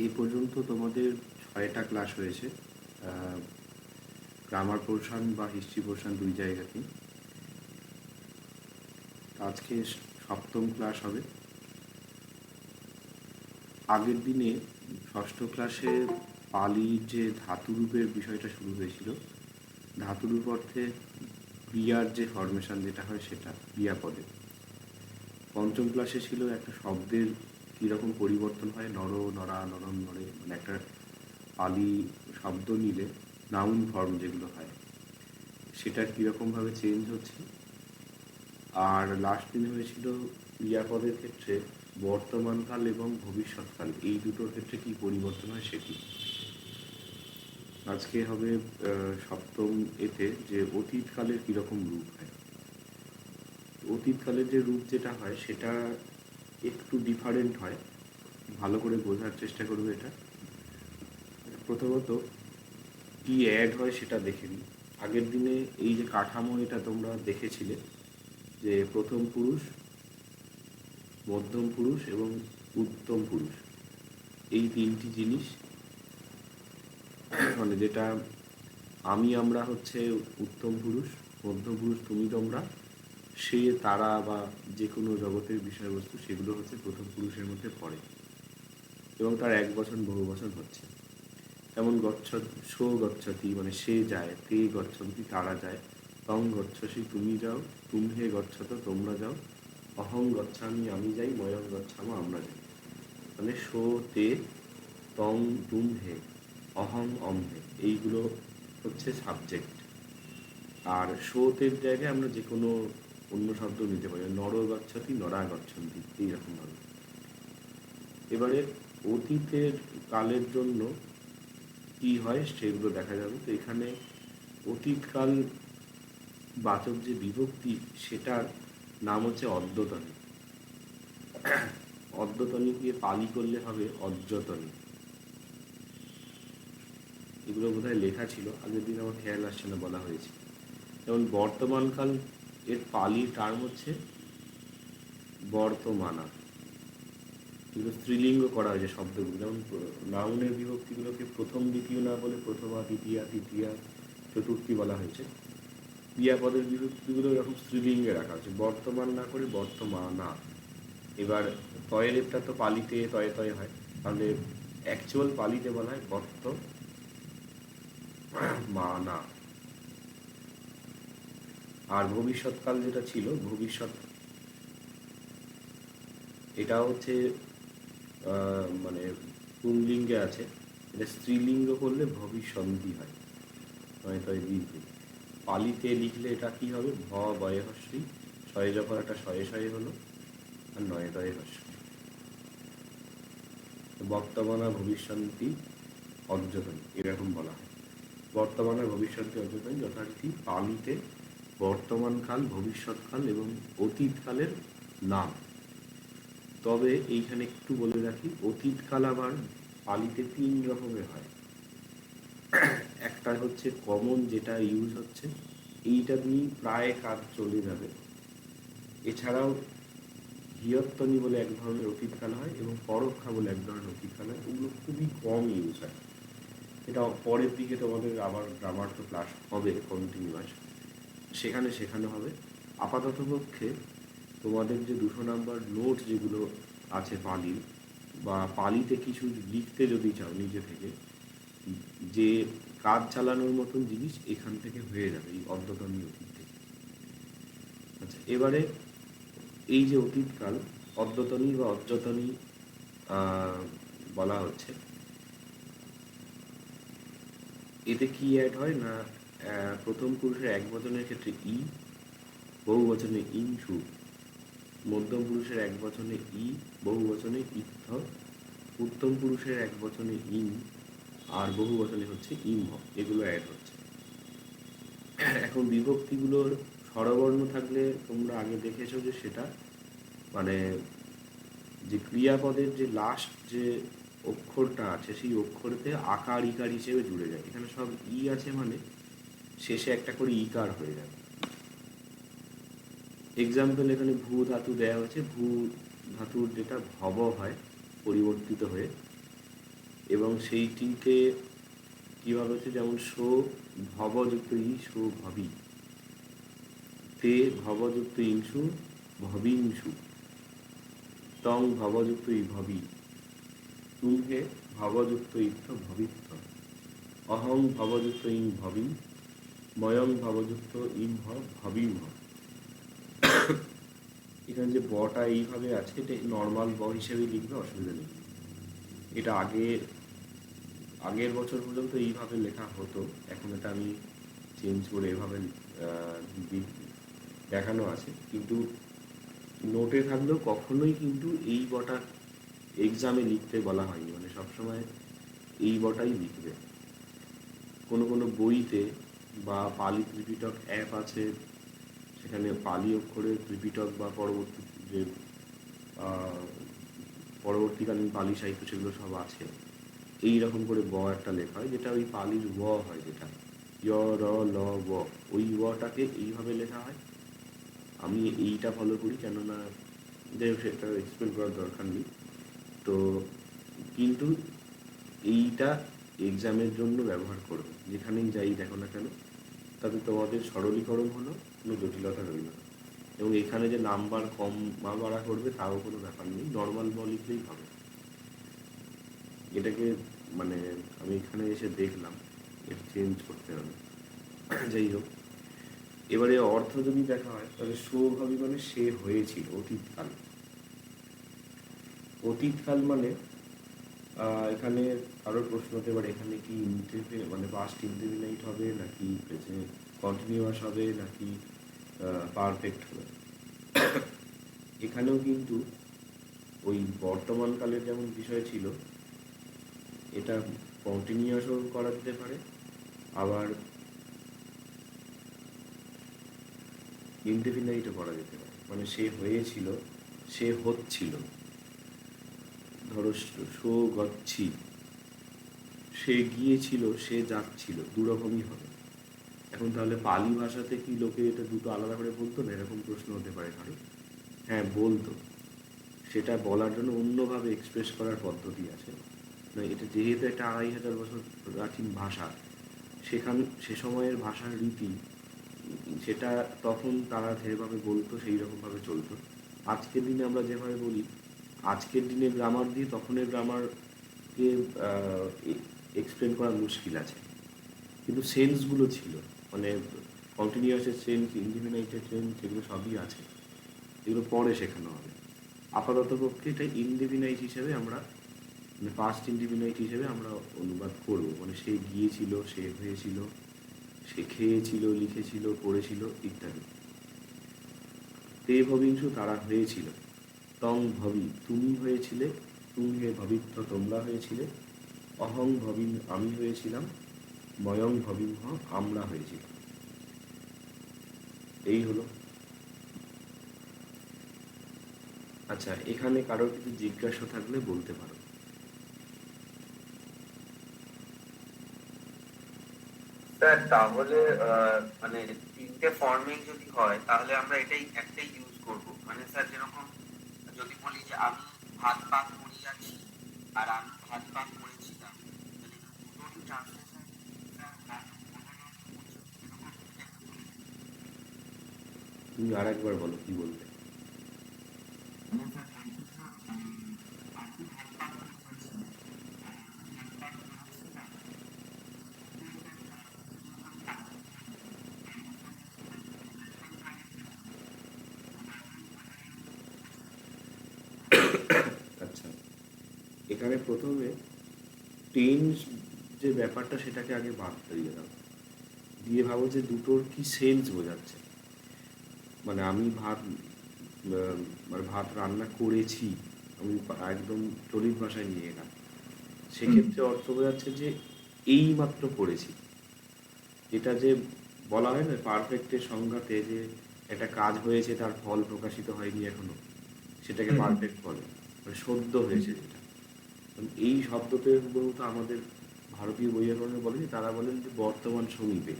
এই পর্যন্ত তোমাদের ছয়টা ক্লাস হয়েছে গ্রামার পোর্শন বা হিস্ট্রি পোর্শন দুই জায়গাতেই। আজকে সপ্তম ক্লাস হবে। আগের দিনে ষষ্ঠ ক্লাসে পালির যে ধাতুরূপের বিষয়টা শুরু হয়েছিল ধাতুরূপ অর্থে ক্রিয়ার যে ফরমেশন যেটা হয় সেটা ক্রিয়াপদে পঞ্চম ক্লাসে ছিল একটা শব্দের কীরকম পরিবর্তন হয়? নর, নরা, নরম, নরে মানে একটা পালি শব্দ নিলে নাউন ফর্ম যেগুলো হয়, সেটা কীরকমভাবে চেঞ্জ হচ্ছে? আর লাস্ট দিন হয়েছিল ক্রিয়াপদের ক্ষেত্রে বর্তমানকাল এবং ভবিষ্যৎকাল, এই দুটোর ক্ষেত্রে কি পরিবর্তন হয় সেটি? আজকে হবে সপ্তম এতে যে অতীতকালের কীরকম রূপ হয়। অতীতকালের যে রূপ যেটা হয়, সেটা একটু ডিফারেন্ট হয়। ভালো করে বোঝার চেষ্টা করবে এটা। প্রথমত, কি অ্যাড হয় সেটা দেখে নিই। আগের দিনে এই যে কাঠামো এটা তোমরা দেখেছিলে, যে প্রথম পুরুষ, মধ্যম পুরুষ এবং উত্তম পুরুষ। এই তিনটি জিনিস মানে যেটা আমি আমরা হচ্ছে উত্তম পুরুষ, মধ্যম পুরুষ, তুমি তোমরা। সে তারা বা যে কোনো জগতের বিষয়বস্তু সেগুলো হচ্ছে প্রথম পুরুষের মধ্যে পড়ে এবং তার এক বছর বহু বছর হচ্ছে। যেমন গচ্ছ সো গচ্ছতি মানে সে যায়, তে গচ্ছন্তি, তারা যায়। তং গচ্ছসি, তুমি যাও তুমহে গচ্ছত, তোমরা যাও। অহং গচ্ছামি, আমি যাই, ময়ং গচ্ছামো, আমরা যাই। মানে সো তে, তং তুম হে অহং অম হে এইগুলো হচ্ছে সাবজেক্ট আর শোতের জায়গায় আমরা যে কোনো অন্য শব্দ নিতে পারে। নর গচ্ছতি নরা গচ্ছন্তি, এইরকমভাবে। এবারে অতীতের কালের জন্য কি হয় সেগুলো দেখা যাবে। তো এখানে অতীতকাল বাচক যে বিভক্তি, সেটার নাম হচ্ছে অদ্যতনী। অদ্যতনী দিয়ে পালি করলে হবে অদ্যতনী এগুলো বোধহয় লেখা ছিল, আগের দিন আমার খেয়াল আসছে না, বলা হয়েছে। যেমন বর্তমানকাল এর পালি টার্ম হচ্ছে বর্তমানা। এগুলো স্ত্রীলিঙ্গ করা হয়েছে শব্দগুলো, যেমন নাউনের বিভক্তিগুলোকে প্রথম দ্বিতীয় না বলে প্রথমা, দ্বিতীয়া, তৃতীয়া, চতুর্থী বলা হয়েছে। ক্রিয়াপদের বিভক্তিগুলো এরকম স্ত্রীলিঙ্গে রাখা হয়েছে। বর্তমান না করে বর্তমানা। এবার তয়ের তয়েরটা তো পালিতে, তয়ে তয়ে হয়। তাহলে অ্যাকচুয়াল পালিতে বলা হয় বর্ত মানা আর ভবিষ্যৎকাল যেটা ছিল, ভবিষ্যৎ এটা হচ্ছে মানে পুংলিঙ্গে আছে। এটা স্ত্রীলিঙ্গ করলে ভবিষ্যন্তি হয়। নয় পালিতে লিখলে এটা কি হবে? ভ বয়ে হস্যি শয়ে যখন একটা শয়ে শয়ে হলো, আর নয় তয়ে হস্যি বর্তমানা ভবিষ্যন্তি অর্যতন এরকম বলা হয়। বর্তমানে ভবিষ্যৎকে অর্যতন যথারীতি পালিতে বর্তমানকাল, ভবিষ্যৎকাল এবং অতীতকালের নাম। তবে এইখানে একটু বলে রাখি, অতীতকাল আবার পালিতে তিন রকমের হয়। একটা হচ্ছে কমন যেটা ইউজ হচ্ছে, এইটা দিয়ে প্রায় কাজ চলে যাবে। এছাড়াও হিয়ত্তনি বলে এক ধরনের অতীতকাল হয় এবং পরক্ষা বলে এক ধরনের অতীতকাল হয়। ওগুলো খুবই কম ইউজ হয়। এটা পরের দিকে তোমাদের আবার গ্রামার তো ক্লাস হবে কন্টিনিউয়াস সেখানে শেখানো হবে। আপাতত পক্ষে তোমাদের যে দুশো নাম্বার নোট যেগুলো আছে পালি, বা পালিতে কিছু লিখতে যদি চাও নিজে থেকে, যে কাজ চালানোর মতন জিনিস এখান থেকে হয়ে যাবে, এই অদ্যতনী অতীত থেকে। আচ্ছা এবারে এই যে অতীতকাল, অদ্যতনী বা অদ্যতনী বলা হচ্ছে, এতে কি অ্যাড হয় না প্রথম পুরুষের এক বচনের ক্ষেত্রে ই, বহু বচনে ইনসু মধ্যম পুরুষের এক বচনে ই, বহু বচনে ইত্থ, উত্তম পুরুষের এক বচনে ইন আর বহু বচনে হচ্ছে ইম এগুলো অ্যাড হচ্ছে। এখন বিভক্তিগুলোর স্বরবর্ণ থাকলে তোমরা আগে দেখেছ যে সেটা মানে যে ক্রিয়াপদের যে লাস্ট যে অক্ষরটা আছে, সেই অক্ষরতে আকার, ইকার হিসেবে জুড়ে যায়। এখানে সব ই আছে মানে শেষে একটা করে ইকার হয়ে যাবে। এক্সাম্পল এখানে ভূ ধাতু দেওয়া হয়েছে। ভূ ধাতুর যেটা ভব হয়, পরিবর্তিত হয়ে। এবং সেইটিতে কীভাবে হচ্ছে? যেমন শো ভবযুক্ত ই শো ভবি। তে ভবযুক্ত ইংশু ভবিংশু তং ভবযুক্ত ই ভবি। তুমহে ভবযুক্ত ইত্থ ভবিত্ব অহং ভবযুক্ত ইং ভবি। ময়ং ভাবযুক্ত ইম ভ ভবিম ভ এখানে যে বটা এইভাবে আছে, এটা নর্মাল ব হিসেবেই লিখবে অসুবিধা নেই। এটা আগে, আগের বছর পর্যন্ত এইভাবে লেখা হতো। এখন এটা আমি চেঞ্জ করে এভাবে দেখানো আছে। কিন্তু নোটে থাকলেও কখনোই কিন্তু এই বটা এক্সামে লিখতে বলা হয়নি। মানে সবসময় এই বটাই লিখবে। কোনো কোনো বইতে বা পালি ত্রিপিটক অ্যাপ আছে, সেখানে পালি অক্ষরে ত্রিপিটক বা পরবর্তী যে পরবর্তীকালীন পালি সাহিত্য সেগুলো সব আছে। এই রকম করে ব একটা লেখা হয়, যেটা ওই পালির ব হয় যেটা। য়, র, ল, ব, ওই বটাকে এইভাবে লেখা হয়। আমি এইটা ফলো করি, কেননা যাই হোক, সেটা এক্সপ্লেন করার দরকার নেই। তো কিন্তু এইটা এক্সামের জন্য ব্যবহার করবে যেখানেই যাই দেখো না কেন। তাতে তোমাদের সরলীকরণ হলো, কোনো জটিলতা রইল না। এবং এখানে যে নাম্বার কম বা বাড়া করবে তাও কোনো ব্যাপার নেই। নর্মাল বল লিখলেই হবে। এটাকে মানে আমি এখানে এসে দেখলাম, এটা চেঞ্জ করতে হবে। যাই হোক, এবারে অর্থ যদি দেখা হয়, তাহলে সৌভাবী মানে সে হয়েছিল, অতীতকাল। অতীতকাল মানে এখানে আরও প্রশ্ন হতে পারে, এখানে কি ইন্টারভি মানে পাস্ট ইন্টারভিনাইট হবে নাকি কন্টিনিউয়াস হবে নাকি পারফেক্ট হবে? এখানেও কিন্তু ওই বর্তমান কালের যেমন বিষয় ছিল, এটা কন্টিনিউয়াসও করা যেতে পারে, আবার ইনডেফিনাইটও করা যেতে পারে। মানে সে হয়েছিল, সে হচ্ছিল। ধরো সো গিয়েছিল, সে যাচ্ছিল, দুরকমই হবে। এখন তাহলে পালি ভাষাতে কি লোকে এটা দুটো আলাদা করে বলতো না? এরকম প্রশ্ন হতে পারে কারও। হ্যাঁ বলতো। সেটা বলার জন্য অন্যভাবে এক্সপ্রেস করার পদ্ধতি আছে। না এটা যেহেতু একটা আড়াই হাজার বছর প্রাচীন ভাষা, সেখান, সে সময়ের ভাষার রীতি, সেটা তখন তারা যেভাবে বলতো সেই রকমভাবে চলতো। আজকের দিনে আমরা যেভাবে বলি আজকের দিনে গ্রামার দিয়ে তখনের গ্রামারকে এক্সপ্লেন করা মুশকিল আছে। কিন্তু সেন্সগুলো ছিল। মানে কন্টিনিউয়াসের সেন্স ইন্ডিপেন্ডেন্টের সেন্স এগুলো সবই আছে। এগুলো পরে শেখানো হবে। আপাতত পক্ষে এটা ইনডিফিনাইট হিসেবে আমরা মানে ফার্স্ট ইনডিফিনাইট হিসেবে আমরা অনুবাদ করব। মানে সে গিয়েছিল, সে হয়েছিল, সে খেয়েছিল, লিখেছিল, পড়েছিল, ইত্যাদি। তে ভবিংশু তারা হয়েছিল। তং ভবি, তুমি হয়েছিলে, তুমি হে ভবিত্ব তোমরা হয়েছিলে। অহং ভবিন, আমি হয়েছিলাম, ময়ং ভবিংহ আমরা হয়েছিলাম। এই হলো। আচ্ছা এখানে কারোর কিছু জিজ্ঞাসা থাকলে বলতে পারো। স্যার, তাহলে মানে তিনটে ফর্মিং যদি হয়, তাহলে আমরা এটাই একটাই ইউজ করব। মানে স্যার, যেরকম যদি বলি যে আমি ভাত পাক করিয়াছি আর আমি ভাত পাক করেছিলাম তুমি আর একবার বলো, কি বলবে আচ্ছা এখানে প্রথমে টেন্স যে ব্যাপারটা সেটাকে আগে বাদ দিয়ে দাও। দিয়ে ভাবো যে দুটোর কি সেন্স বোঝাচ্ছে। মানে আমি ভাত মানে ভাত রান্না করেছি আমি একদম চলিত ভাষায় নিয়ে গেলাম সেক্ষেত্রে অর্থ বোঝাচ্ছে যে এই মাত্র করেছি। যেটা যে বলা হয় না পারফেক্টের সংজ্ঞাতে যে একটা কাজ হয়েছে তার ফল প্রকাশিত হয়নি এখনও। সেটাকে পারফেক্ট বলে। মানে সদ্য হয়েছে যেটা। এই শব্দতে মূলত আমাদের ভারতীয় বৈয়াকরণে বলে যে তারা বলেন যে বর্তমান সমীপে।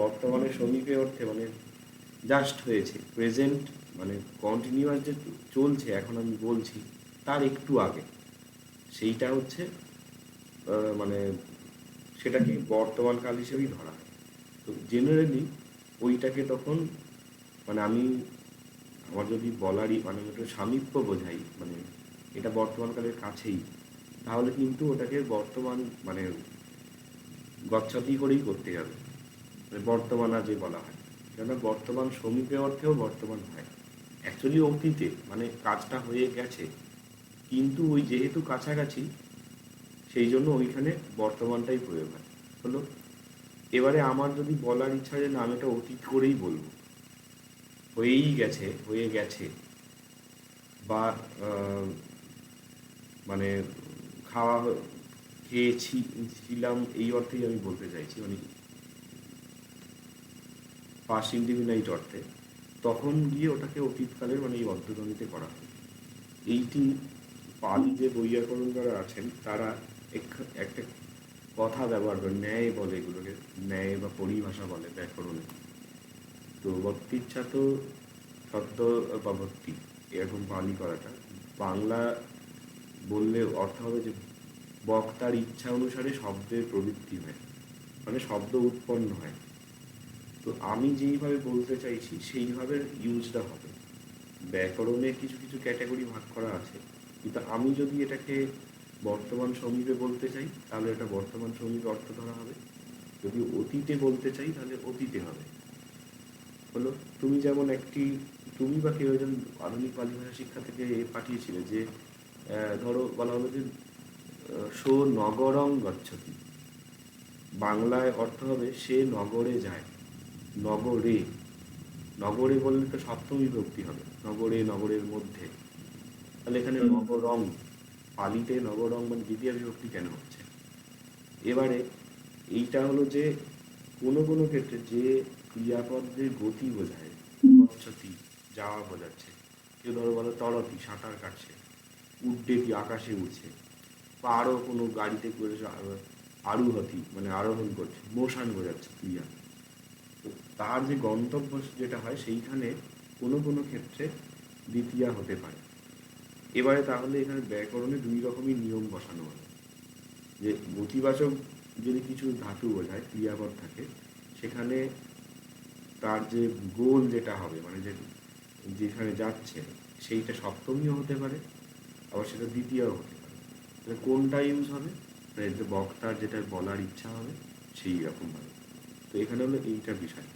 বর্তমানে সমীপে অর্থে মানে জাস্ট হয়েছে প্রেজেন্ট মানে কন্টিনিউয়াস যে চলছে, এখন আমি বলছি, তার একটু আগে। সেইটা হচ্ছে মানে সেটাকে বর্তমান কাল হিসেবেই ধরা হয়। তো জেনারেলি ওইটাকে তখন মানে আমি, আমার যদি বলারই মানে ওটা সামীপ্য বোঝাই মানে এটা বর্তমানকালের কাছেই। তাহলে কিন্তু ওটাকে বর্তমান মানে গচ্ছাতি করেই করতে যাবে মানে বর্তমান আজে বলা হয়। কেননা বর্তমান সমীপে অর্থেও বর্তমান হয়। অ্যাকচুয়ালি অতীতে মানে কাজটা হয়ে গেছে। কিন্তু ওই যেহেতু কাছাকাছি, সেই জন্য ওইখানে বর্তমানটাই প্রয়োগ হয়। হলো, এবারে আমার যদি বলার ইচ্ছা যে না, আমি এটা অতীত করেই বলব। হয়েই গেছে, হয়ে গেছে। বা মানে খাওয়া খেয়েছি, ছিলাম, এই অর্থেই আমি বলতে চাইছি মানে পাস্ট ইন্ডিমিনাইট অর্থে। তখন গিয়ে ওটাকে অতীতকালের মানে এই অর্ধগণিতে করা হয়। এইটি পালি যে বৈয়াকরণকারা আছেন, তারা এক- একটা কথা ব্যবহার করে, ন্যায় বলে এগুলোকে, ন্যায় বা পরিভাষা বলে ব্যাকরণে। তো বক্তিচ্ছা তো সদ্য বা ভক্তি, এরকম পালি করাটা, বাংলা বললে অর্থ হবে যে বক্তার ইচ্ছা অনুসারে শব্দের প্রবৃত্তি হয় মানে শব্দ উৎপন্ন হয়। তো আমি যেইভাবে বলতে চাইছি, সেইভাবে ইউজটা হবে। ব্যাকরণে কিছু কিছু ক্যাটাগরি ভাগ করা আছে, কিন্তু আমি যদি এটাকে বর্তমান সমীপে বলতে চাই, তাহলে এটা বর্তমান সমীপে অর্থ ধরা হবে। যদি অতীতে বলতে চাই, তাহলে অতীতে হবে। হলো, তুমি যেমন একটি, তুমি বা কেউ একজন আধুনিক পালি ভাষা শিক্ষা থেকে পাঠিয়েছিলে যে ধরো বলা হলো যে সো নগরং গচ্ছতি। বাংলায় অর্থ হবে সে নগরে যায় নগরে। নগরে বললে তো সপ্তমী বিভক্তি হবে নগরে নগরের মধ্যে। তাহলে এখানে নগরং পালিতে নগরং মানে দ্বিতীয় বিভক্তি কেন হচ্ছে? এবারে এইটা হলো যে কোনো কোনো ক্ষেত্রে যে ক্রিয়াপদের গতি বোঝায় গচ্ছতি যাওয়া বোঝাচ্ছে। কেউ ধরো বলো তরতি সাঁতার কাটছে। উড্ডেতি আকাশে উঠছে বা আরও কোনো গাড়িতে করে আরুহতি মানে আরোহণ করছে, মোশান বোঝাচ্ছে ক্রিয়া। তো তার যে গন্তব্য যেটা হয়, সেইখানে কোনো কোনো ক্ষেত্রে দ্বিতীয়া হতে পারে। এবারে তাহলে এখানে ব্যাকরণে দুই রকমই নিয়ম বসানো হয়। যে গতিবাচক যদি কিছু ধাতু বোঝায়, ক্রিয়াপদ থাকে, সেখানে তার যে গোল যেটা হবে মানে যে যেখানে যাচ্ছে, সেইটা সপ্তমীও হতে পারে আবার সেটা দ্বিতীয়ও হতে পারে কোনটা ইউজ হবে? যে বক্তার যেটা বলার ইচ্ছা হবে সেই রকম ভাবে তো এখানে হলো এইটা বিষয়।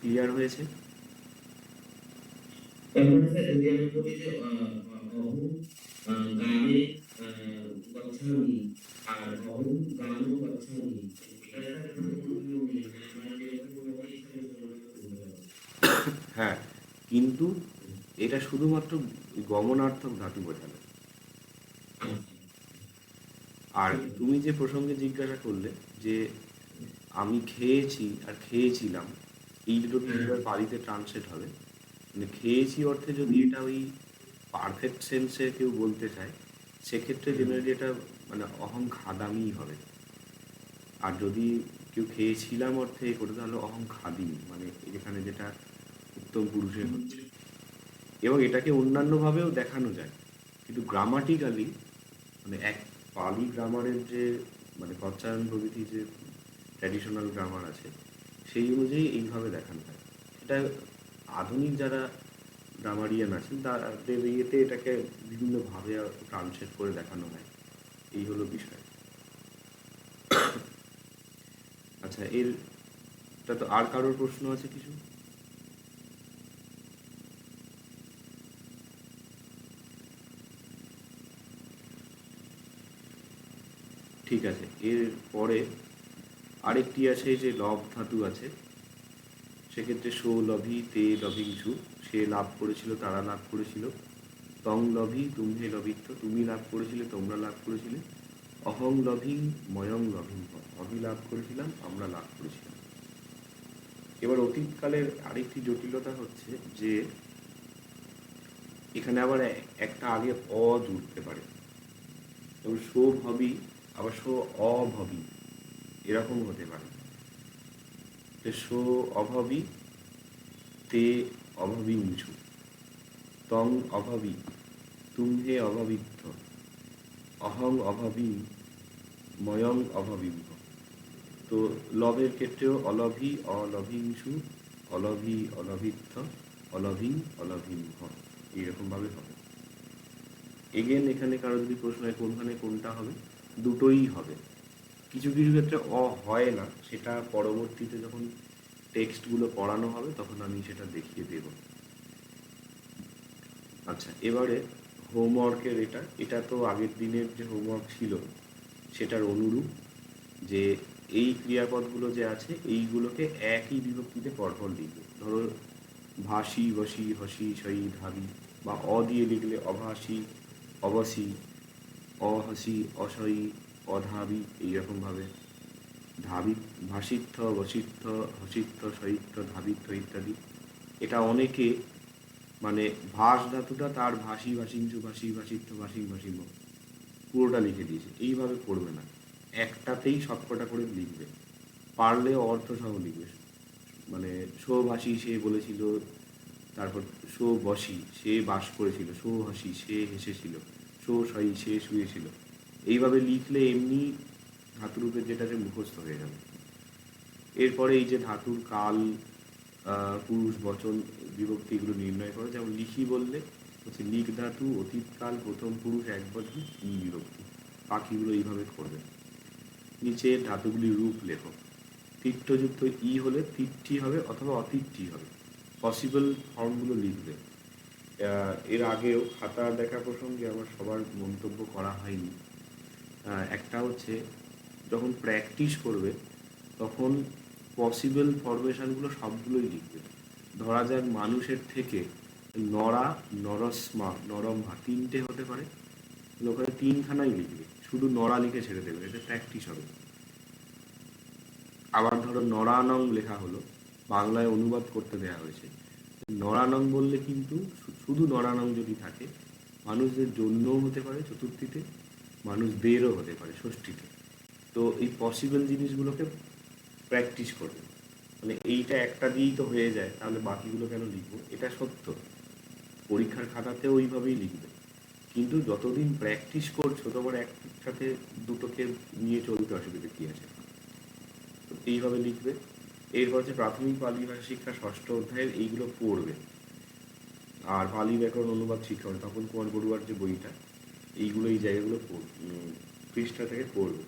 ক্লিয়ার হয়েছে? করতে পারব। হ্যাঁ কিন্তু এটা শুধুমাত্র গমনার্থক ধাতু বোঝালো আর তুমি যে প্রসঙ্গে জিজ্ঞাসা করলে যে আমি খেয়েছি আর খেয়েছিলাম এই দুটো এবার বাড়িতে ট্রান্সলেট হবে। মানে খেয়েছি অর্থে যদি এটা ওই পারফেক্ট সেন্সে কেউ বলতে চায় সেক্ষেত্রে জেনারেলি এটা মানে অহং খাদামি হবে। আর যদি কেউ খেয়েছিলাম অর্থে এ করে তাহলে অহং খাদিনি মানে এখানে যেটা উত্তম পুরুষের হচ্ছে। এবং এটাকে অন্যান্যভাবেও দেখানো যায়। কিন্তু গ্রামাটিক্যালি মানে এক পালি গ্রামারের যে মানে পচ্চায়ন প্রভৃতি যে ট্র্যাডিশনাল গ্রামার আছে, সেই অনুযায়ী এইভাবে দেখানো হয়। এটা আধুনিক যারা গ্রামারিয়ান আছেন, তাদের ইয়েতে এটাকে বিভিন্নভাবে ট্রান্সলেট করে দেখানো হয়। এই হলো বিষয়। আচ্ছা এর তো আর কারোর প্রশ্ন আছে কিছু? ঠিক আছে। এর পরে আরেকটি আছে যে লব ধাতু আছে, সেক্ষেত্রে সো লভি, তে লভিংসু সে লাভ করেছিল, তারা লাভ করেছিল। তং লভি তুমহে লভিত্ব, তুমি লাভ করেছিলে, তোমরা লাভ করেছিলে। অহং লভিং, ময়ং লভিং, অভি লাভ করেছিলাম, আমরা লাভ করেছিলাম। এবার অতীতকালের আরেকটি জটিলতা হচ্ছে যে, এখানে আবার একটা আগে অ জুড়তে পারে। এবং সৌভবী আবার সো অভবী। এরকম হতে পারে। সো অভবী, তে অভবিঞ্ছু তং অভাবী তুমহে অভবিত্ব। অহং অভাবী, ময়ং অভাবিম তো লবের ক্ষেত্রেও অলভি অলভিংসু অলভি অলভিত্থ অলভিং অলভিম এইরকমভাবে হবে। এগেন এখানে কারও যদি প্রশ্ন হয়, কোনখানে কোনটা হবে? দুটোই হবে। কিছু কিছু ক্ষেত্রে অ হয় না। সেটা পরবর্তীতে যখন টেক্সটগুলো পড়ানো হবে, তখন আমি সেটা দেখিয়ে দেব। আচ্ছা এবারে হোমওয়ার্কের এটা। এটা তো আগের দিনের যে হোমওয়ার্ক ছিল, সেটার অনুরূপ যে এই ক্রিয়াপদগুলো যে আছে, এইগুলোকে একই বিভক্তিতে পরপর লিখবে। ধরো, ভাসি, বসি, হসি, সই, ধাবি বা অ দিয়ে লিখলে অভাসী, অবসি অহসি অসই অধাবি এইরকমভাবে ধাবি ভাসিত্থ বসিত্থ হসিত্থ সহিত্থ ধাবিত্থ ইত্যাদি। এটা অনেকে মানে ভাস ধাতুটা তার ভাসি, ভাসিঞ্চু, ভাসি ভাসিত্থ ভাসিং ভাসিম পুরোটা লিখে দিয়েছে। এইভাবে করবে না। একটাতেই সবকটা করে লিখবে। পারলে অর্থ সহ লিখবে। মানে সৌভাষী সে বলেছিল, তারপর সো বসি সে বাস করেছিল, সো হাসি সে হেসেছিল। সই সে শুয়েছিল। এইভাবে লিখলে এমনি ধাতুরূপের যেটা যে মুখস্থ হয়ে যাবে। এরপরে এই যে ধাতুর কাল পুরুষ, বচন, বিভক্তি এগুলো নির্ণয় করে। যেমন লিখি বললে হচ্ছে লিখ ধাতু অতীতকাল প্রথম পুরুষ, এক বছর ই বিভক্তি। বাকিগুলো এইভাবে করবে। নিচে ধাতুগুলির রূপ লেখো। তিট্টযুক্ত ই হলে তিট্টি হবে অথবা অতিট্টি হবে। পসিবল ফর্মগুলো লিখবে। এর আগেও খাতা দেখা প্রসঙ্গে আমার সবার মন্তব্য করা হয়নি। একটা হচ্ছে, যখন প্র্যাকটিস করবে, তখন পসিবল ফরমেশনগুলো সবগুলোই লিখবে। ধরা যাক মানুষের থেকে নরা নরসমা নরমহা তিনটে হতে পারে। ওখানে তিনখানাই লিখবে। শুধু নরা লিখে ছেড়ে দেবে এটা প্র্যাকটিস হবে। আবার ধরো নরানং লেখা হলো, বাংলায় অনুবাদ করতে দেওয়া হয়েছে। নরানং বললে কিন্তু শুধু নরানং যদি থাকে, মানুষদের জন্যও হতে পারে চতুর্থীতে মানুষদেরও হতে পারে ষষ্ঠীতে। তো এই পসিবল জিনিসগুলোকে প্র্যাকটিস করবে। মানে এইটা একটা দিয়েই তো হয়ে যায়, তাহলে বাকিগুলো কেন লিখব? এটা সত্য। পরীক্ষার খাতাতেও ওইভাবেই লিখবে। কিন্তু যতদিন প্র্যাকটিস করছ, তোমার একসাথে দুটোকে নিয়ে চলতে অসুবিধা কী আছে? তো এইভাবে লিখবে। এরপর হচ্ছে প্রাথমিক পালি ভাষা শিক্ষা, ষষ্ঠ অধ্যায়ের এইগুলো পড়বে। আর পালি ব্যাকরণ অনুবাদ শিক্ষা হবে, তখন কুমার বড়ুয়ার যে বইটা, এইগুলো, এই জায়গাগুলো পৃষ্ঠা থেকে পড়বে।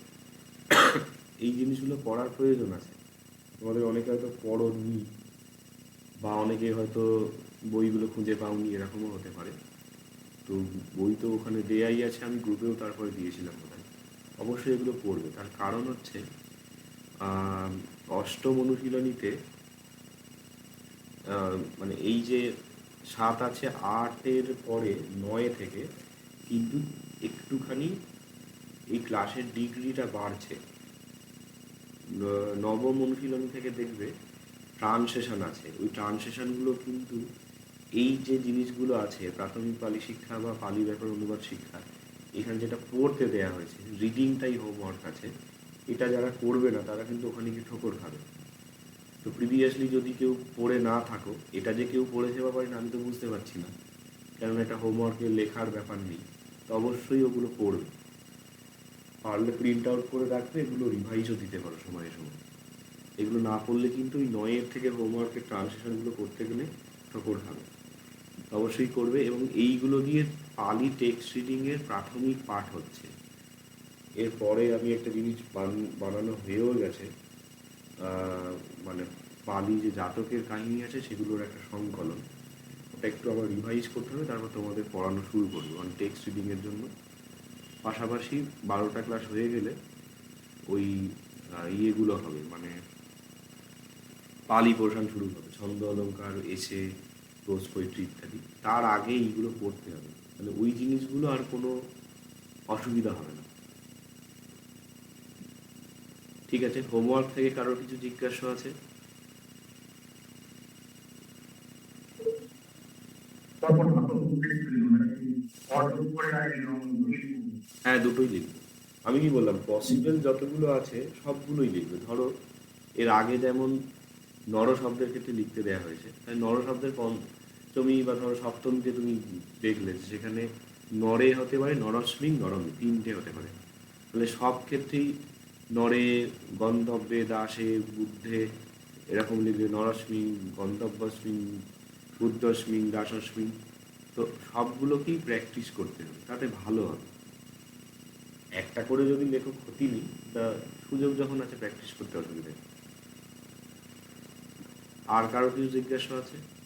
এই জিনিসগুলো পড়ার প্রয়োজন আছে। তোমাদের অনেকে হয়তো পড়নি, বা অনেকে হয়তো বইগুলো খুঁজে পাওনি, এরকমও হতে পারে। তো বই তো ওখানে দেয়াই আছে, আমি গ্রুপেও তারপরে দিয়েছিলাম বোধহয়। অবশ্যই এগুলো পড়বে। তার কারণ হচ্ছে অষ্টম অনুশীলনীতে মানে এই যে সাত আছে, আটের পরে নয় থেকে কিন্তু একটুখানি এই ক্লাসের ডিগ্রিটা বাড়ছে। নবম অনুশীলনী থেকে দেখবে ট্রান্সেশন আছে। ওই ট্রান্সেশনগুলো কিন্তু এই যে জিনিসগুলো আছে, প্রাথমিক পালি শিক্ষা বা পালি ব্যাপার অনুবাদ শিক্ষা, এখানে যেটা পড়তে দেয়া হয়েছে, রিডিংটাই হোমওয়ার্ক আছে। এটা যারা করবে না, তারা কিন্তু ওখানে গিয়ে ঠোকর খাবে। তো প্রিভিয়াসলি যদি কেউ পড়ে না থাকো, এটা যে কেউ পড়েছে বা পারে না, আমি তো বুঝতে পারছি না। কেননা এটা হোমওয়ার্কের লেখার ব্যাপার নেই। তো অবশ্যই ওগুলো পড়বে। পারলে প্রিন্ট আউট করে রাখবে, এগুলো রিভাইজও দিতে পারো সময়ে সময়। এগুলো না পড়লে কিন্তু ওই নয়ের থেকে হোমওয়ার্কের ট্রান্সলেশনগুলো করতে গেলে ঠোকর খাবে। অবশ্যই করবে এবং এইগুলো দিয়ে পালি টেক্সট রিডিংয়ের প্রাথমিক পাঠ হচ্ছে। এরপরে আমি একটা জিনিস বান- বানানো হয়েও গেছে। মানে পালি যে জাতকের কাহিনী আছে সেগুলোর একটা সংকলন। ওটা একটু আবার রিভাইজ করতে হবে, তারপর তোমাদের পড়ানো শুরু করবে। মানে টেক্সট রিডিংয়ের জন্য। পাশাপাশি বারোটা ক্লাস হয়ে গেলে ওই ইয়েগুলো হবে মানে পালি পোর্শন শুরু হবে। ছন্দ অলঙ্কার, এসে রোজ পোয়েট্রি ইত্যাদি। তার আগে এইগুলো পড়তে হবে। মানে ওই জিনিসগুলো আর কোনো অসুবিধা হবে না। ঠিক আছে হোমওয়ার্ক থেকে কারোর কিছু জিজ্ঞাসা আছে? হ্যাঁ দুটোই লিখবে। আমি কি বললাম পসিবল যতগুলো আছে সবগুলোই লিখবে। ধরো এর আগে যেমন নর শব্দের ক্ষেত্রে লিখতে দেওয়া হয়েছে তাই নর শব্দের পঞ্চমী বা ধরো সপ্তমীতে তুমি দেখলে সেখানে নরে হতে পারে নরস্মিং নরমে তিনটে হতে পারে। তাহলে সব ক্ষেত্রেই নরে গন্ধব্যে দাসে বুদ্ধে, এরকম লিখলে নরস্মিং গন্ধব্যস্মিং বুদ্ধস্মিং দাসস্মিং তো সবগুলোকেই প্র্যাকটিস করতে হবে, তাতে ভালো হবে। একটা করে যদি লেখো ক্ষতি নেই, তা সুযোগ যখন আছে প্র্যাকটিস করতে অসুবিধা। আর কারও কিছু জিজ্ঞাসা আছে?